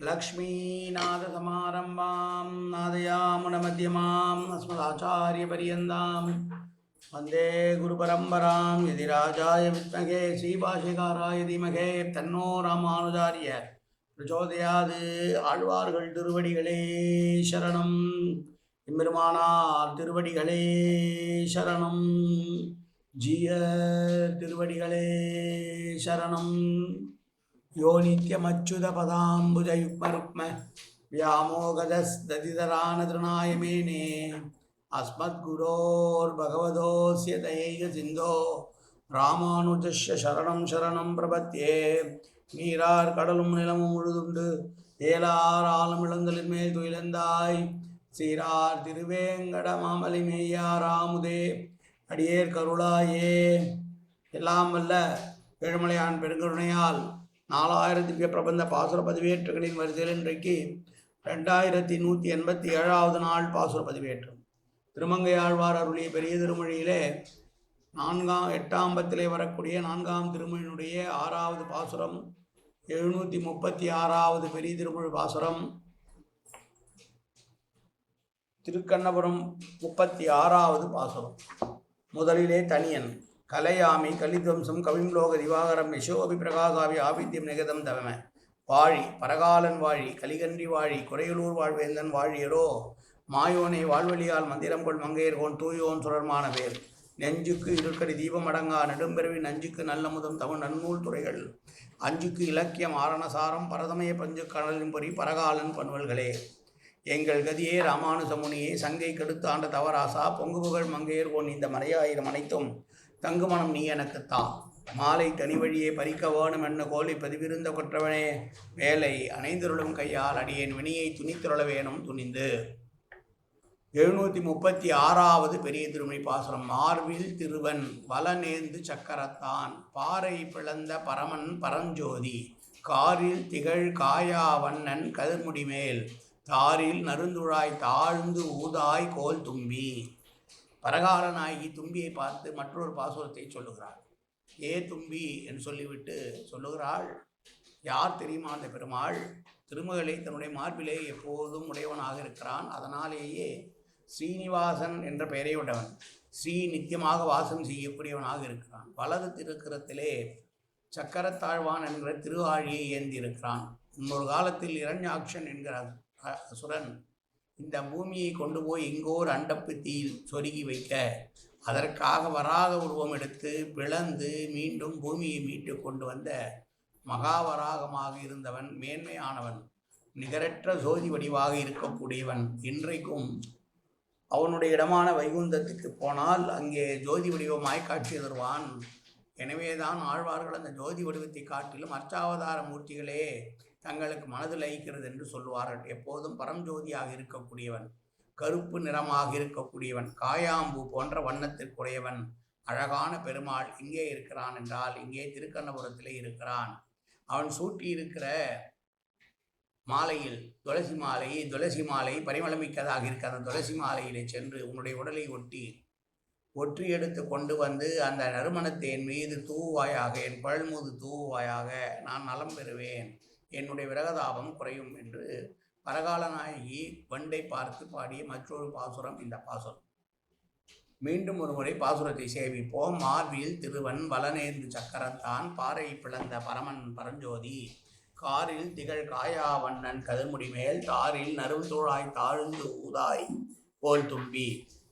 लक्ष्मीनाथसमारम्भां नादयामुनमध्यमाम् अस्मदाचार्यपर्यन्तां वन्दे गुरुपरम्परां यदि राजाय विद्महे श्रीभाषिकाराय धीमहे तन्नो ராமானுஜாரிய பிரச்சோதயாது ஆழ்வார்கள் திருவடிகளே சரணம் எம்பெருமானார் திருவடிகளே சரணம் ஜிய திருவடிகளே சரணம் யோ நித்யமச்சுத பதாம்புஜயுக்மருக்ம व्यामोगदस्दतितरानतृणाय मेने अस्मद्गुरोर्भगवतोऽस्य दयैक सिन्धो ராமானுஜஸ்ய சரணம் சரணம் பிரபத்தியே நீரார் கடலும் நிலமும் முழுதுண்டு ஏலார் ஆளும் இளந்தலின் மேல் துயிலந்தாய் சீரார் திருவேங்கட மாமலி மேயாராமுதே அடியேர் கருளாயே எல்லாம் வல்ல ஏழுமலையான் பெருங்கருணையால் நாலாயிரம் திவ்ய பிரபந்த பாசுர பதிவேற்றுகளின் வரிசையில் இன்றைக்கு ரெண்டாயிரத்தி நூற்றி எண்பத்தி ஏழாவது நாள் பாசுர பதிவேற்றம் திருமங்கையாழ்வார் அருளிய பெரிய திருமொழியிலே நான்காம் எட்டாம் பத்திலே வரக்கூடிய நான்காம் திருமொழியினுடைய ஆறாவது பாசுரம் எழுநூற்றி முப்பத்தி ஆறாவது பெரிய திருமொழி பாசுரம் திருக்கண்ணபுரம் முப்பத்தி ஆறாவது பாசுரம். முதலிலே தனியன். கலையாமி கலித்வம்சம் கவிம்லோக திவாகரம் யசோபி பிரகாசாவி ஆபித்யம் நிகதம் தவம. வாழி பரகாலன் வாழி கலிகன்றி வாழி குறையலூர் வாழ்வேந்தன் வாழியரோ மாயோனை வாழ்வழியால் மந்திரம் கொள் மங்கையர்கோன் தூயோன் சுரர்மான பேர் நெஞ்சுக்கு இருக்கடி தீபம் அடங்கா நெடும்பெருவி நஞ்சுக்கு நல்லமுதம் தமிழ் நன்னூல் துறைகள். அஞ்சுக்கு இலக்கியம் ஆரணசாரம் பரதமய பஞ்சு கடலின் பொறி பரகாலன் பன்வல்களே எங்கள் கதியே ராமானுசமுனியே சங்கை கெடுத்து ஆண்ட தவராசா பொங்கு புகழ் மங்கையர் போன் இந்த மறையாயிரம் அனைத்தும் தங்குமணம் நீ எனக்குத்தான் மாலை தனி வழியே பறிக்க வேணும் என்ன கோலை பதிவிருந்த கொற்றவனே. வேலை அணைந்திருளும் கையால் அடியேன் வினியை துணித்துருள வேணும் துணிந்து. எழுநூற்றி முப்பத்தி ஆறாவது பெரிய திருமணி பாசுரம். மார்வில் திருவன் வலநேந்து சக்கரத்தான். பாறை பிளந்த பரமன் பரஞ்சோதி. காரில் திகழ் காயா வண்ணன் கதிர்முடிமேல் தாரில் நறுந்துழாய் தாழ்ந்து ஊதாய் கோல் தும்பி. பரகாலனாகி தும்பியை பார்த்து மற்றொரு பாசுரத்தை சொல்லுகிறாள். ஏ தும்பி? என்று சொல்லிவிட்டு சொல்லுகிறாள். யார் தெரியுமா அந்த பெருமாள்? திருமகளை தன்னுடைய மார்பிலே எப்போதும் உடையவனாக இருக்கிறான். அதனாலேயே ஸ்ரீனிவாசன் என்ற பெயரை உடையவன் ஸ்ரீ நித்தியமாக வாசம் செய்யக்கூடியவனாக இருக்கிறான். வலது திருக்கிறத்திலே சக்கரத்தாழ்வான் என்கிற திருவாழியை ஏந்தி இருக்கிறான் முன்னொரு காலத்தில் இரண்யாக்ஷன் என்கிற அசுரன் இந்த பூமியை கொண்டு போய் எங்கோர் அண்டப்புத்தியில் சொருகி வைக்க அதற்காக வராக உருவம் எடுத்து பிளந்து மீண்டும் பூமியை மீட்டு கொண்டு வந்த மகாவராகமாக இருந்தவன் மேன்மையானவன் நிகரற்ற சோதி வடிவாக இருக்கக்கூடியவன் இன்றைக்கும் அவனுடைய இடமான வைகுந்தத்துக்கு போனால் அங்கே ஜோதி வடிவமாய் காட்சி தருவான். எனவேதான் ஆழ்வார்கள் அந்த ஜோதி வடிவத்தை காட்டிலும் அர்ச்சாவதார மூர்த்திகளே தங்களுக்கு மனதில் லயிக்கிறது என்று சொல்லுவார்கள். எப்போதும் பரஞ்சோதியாக இருக்கக்கூடியவன் கருப்பு நிறமாக இருக்கக்கூடியவன் காயாம்பு போன்ற வண்ணத்திற்குரியவன் அழகான பெருமாள் இங்கே இருக்கிறான் என்றால் இங்கே திருக்கண்ணபுரத்திலே இருக்கிறான். அவன் சூட்டி இருக்கிற மாலையில் துளசி மாலை துளசி மாலை பரிமளமிக்கதாக இருக்க அந்த துளசி மாலையிலே சென்று உன்னுடைய உடலை ஒட்டி ஒற்றி எடுத்து கொண்டு வந்து அந்த நறுமணத்தை என் மீது தூவாயாக என் பழல்மூது தூவாயாக நான் நலம் பெறுவேன். என்னுடைய விரகதாபம் குறையும் என்று பரகாலநாயகி வண்டை பார்த்து பாடிய மற்றொரு பாசுரம் இந்த பாசுரம். மீண்டும் ஒருமுறை பாசுரத்தை சேவிப்போம். மார்பில் திருவன் வலனேந்து சக்கரத்தான் பாறை பிளந்த பரமன் பரஞ்சோதி. காரில் திகழ் காயாவண்ணன் கதிர்முடி மேல் தாரில் நறுந்தோழாய் தாழ்ந்து ஊதாய் போல் தும்பி.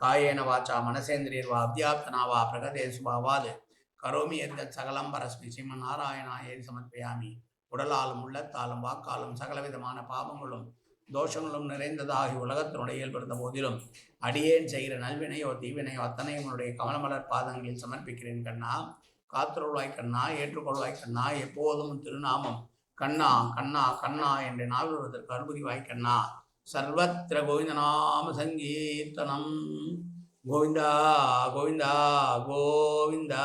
காயேன வாச்சா மனசேந்திரியர் வா அத்தியாப்தனாவா பிரகதேசுபாவாது கரோமி எந்த சகலம் பரஸ்மி சிம்ம நாராயணாயே சமர்ப்பயாமி. உடலாலும் உள்ளத்தாலும் வாக்காலும் சகலவிதமான பாவங்களும் தோஷங்களும் நிறைந்ததாகி உலகத்தினுடைய இயல்பிருந்த போதிலும் அடியேன் செய்கிற நல்வினையோ தீவினையோ அத்தனை உன்னுடைய கமலமலர் பாதங்களில் சமர்ப்பிக்கிறேன் கண்ணா. காத்துருள்வாய் கண்ணா ஏற்றுக்கொள்வாய் கண்ணா எப்போதும் திருநாமம் கண்ணா கண்ணா கண்ணா என்று நாவிடுவதற்கு அனுபவிவாய் கண்ணா. சர்வத்திர கோவிந்தநாம சங்கீர்த்தனம். கோவிந்தா கோவிந்தா கோவிந்தா.